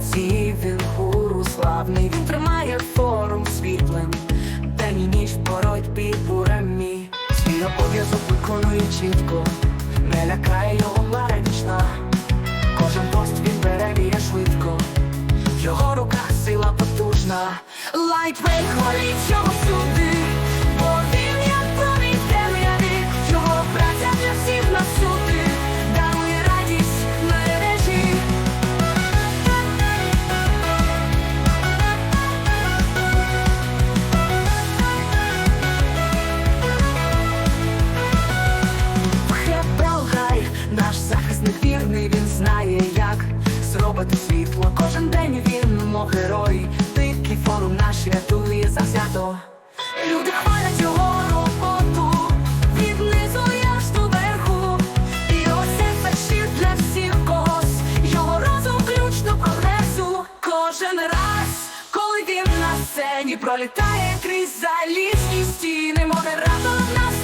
нації він гуру славний. Він тримає форум світлим, день і ніч боротьбі буремі. Свій обов'язок виконує чітко, не лякає його ларечна. Кожен пост він бере швидко. В його руках сила потужна. Лайтвейт хвалить його всюди, мов герой. Дикий форум наш рятує завзято. Люди хвалять його роботу. Від низу аж до верху. І ось це щит для всіх когось. Його розум ключ до прогресу. Кожен раз, коли він на сцені пролітає крізь залізні стіни, модератор нас